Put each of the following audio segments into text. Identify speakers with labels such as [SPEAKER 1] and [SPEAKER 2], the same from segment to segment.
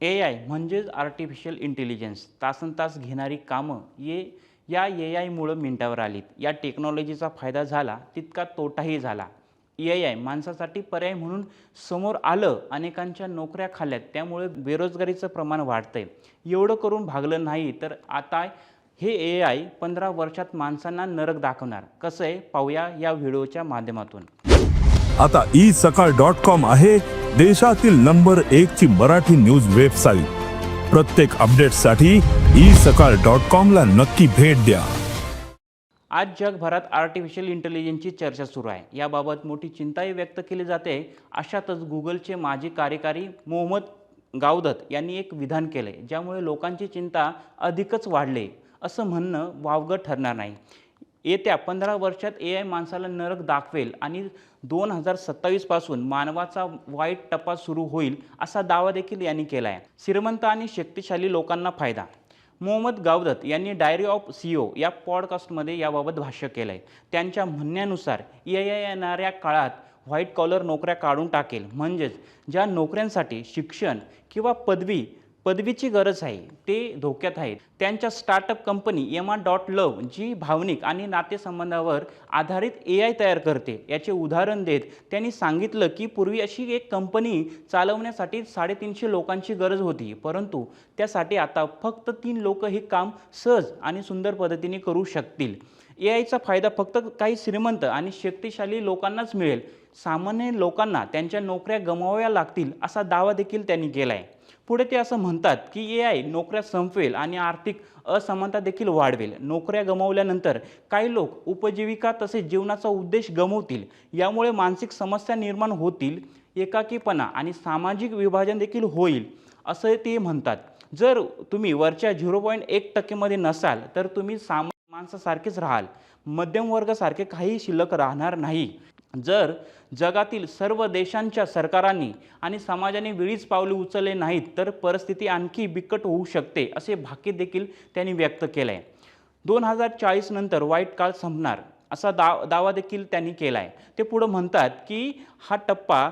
[SPEAKER 1] ए I म्हणजेच artificial intelligence तासनतास घेणारी कामं ये या ए आयमुळं मिनटावर आलीत. या टेक्नॉलॉजीचा फायदा झाला तितका तोटाही झाला. ए आय माणसासाठी पर्याय म्हणून समोर आलं अनेकांच्या नोकऱ्या खाल्ल्यात. त्यामुळे बेरोजगारीचं प्रमाण वाढतंय. एवढं करून भागलं नाही तर आता हे ए आय पंधरा वर्षात माणसांना नरक दाखवणार. कसं आहे? पाहूया या व्हिडिओच्या माध्यमातून.
[SPEAKER 2] आता ई सकाळ डॉट कॉम आहे देशातील नंबर एक ची मराठी न्यूज वेबसाईट. प्रत्येक अपडेटसाठी ई सकाळ डॉट कॉमला नक्की भेट द्या.
[SPEAKER 1] आज जगभरात आर्टिफिशियल इंटेलिजन्सची चर्चा सुरू आहे. याबाबत मोठी चिंताही व्यक्त केली जाते. अशातच गुगलचे माजी कार्यकारी मोहम्मद गावदत यांनी एक विधान केले ज्यामुळे लोकांची चिंता अधिकच वाढली. असं म्हणणं वावगं ठरणार नाही. येत्या पंधरा वर्षात ए आय माणसाला नरक दाखवेल आणि दोन हजार सत्तावीसपासून मानवाचा वाईट टप्पा सुरू होईल असा दावा देखील यांनी केला आहे श्रीमंत आणि शक्तिशाली लोकांना फायदा. मोहम्मद गावदत यांनी डायरी ऑफ सीओ या पॉडकास्टमध्ये याबाबत भाष्य केलं आहे त्यांच्या म्हणण्यानुसार ए आय येणाऱ्या काळात व्हाईट कॉलर नोकऱ्या काढून टाकेल. म्हणजेच ज्या नोकऱ्यांसाठी शिक्षण किंवा पदवी पदवीची गरज आहे ते धोक्यात आहेत. त्यांच्या startup company Emma dot love जी भावनिक आणि नातेसंबंधावर आधारित ए आय तयार करते याचे उदाहरण देत त्यांनी सांगितलं की पूर्वी अशी एक कंपनी चालवण्यासाठी साडेतीनशे लोकांची गरज होती परंतु त्यासाठी आता फक्त तीन लोक हे काम सहज आणि सुंदर पद्धतीने करू शकतील. ए आयचा फायदा फक्त काही श्रीमंत आणि शक्तिशाली लोकांनाच मिळेल. सामान्य लोकांना त्यांच्या नोकऱ्या गमाव्या लागतील असा दावा देखील त्यांनी केला आहे पुढे ते असं म्हणतात की ए आय नोकऱ्या संपवेल आणि आर्थिक असमानता देखील वाढवेल. नोकऱ्या गमावल्यानंतर काही लोक उपजीविका तसेच जीवनाचा उद्देश गमवतील. यामुळे मानसिक समस्या निर्माण होतील एकाकीपणा आणि सामाजिक विभाजन देखील होईल असं ते म्हणतात. जर तुम्ही वरच्या झिरो पॉईंट एक टक्केमध्ये नसाल तर तुम्ही साम माणसासारखेच राहाल. मध्यमवर्गासारखे काही शिल्लक राहणार नाही. जर जगातील सर्व देशांच्या सरकारांनी आणि समाजाने वेळीच पावले उचलले नाहीत तर परिस्थिती आणखी बिकट होऊ शकते असे भाकीत देखील त्यांनी व्यक्त केलं आहे दोन हजार चाळीस नंतर वाईट काळ संपणार असा दा दावा देखील त्यांनी केला आहे ते पुढं म्हणतात की हा टप्पा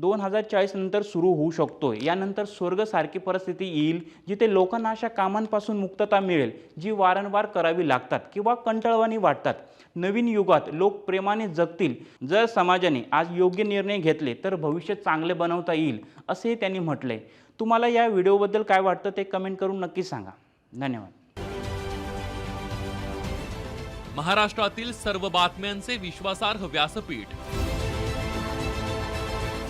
[SPEAKER 1] दोन हजार चाळीस नंतर सुरू होऊ शकतो यानंतर स्वर्गसारखी परिस्थिती येईल जिथे लोकांना अशा कामांपासून मुक्तता मिळेल जी वारंवार करावी लागतात किंवा कंटाळवाणी वाटतात. नवीन युगात लोक प्रेमाने जगतील. जर समाजाने आज योग्य निर्णय घेतले तर भविष्य चांगले बनवता येईल असेही त्यांनी म्हटले तुम्हाला या व्हिडिओबद्दल काय वाटतं ते कमेंट करून नक्की सांगा. धन्यवाद.
[SPEAKER 3] महाराष्ट्रातील सर्व बातम्यांचे विश्वासार्ह व्यासपीठ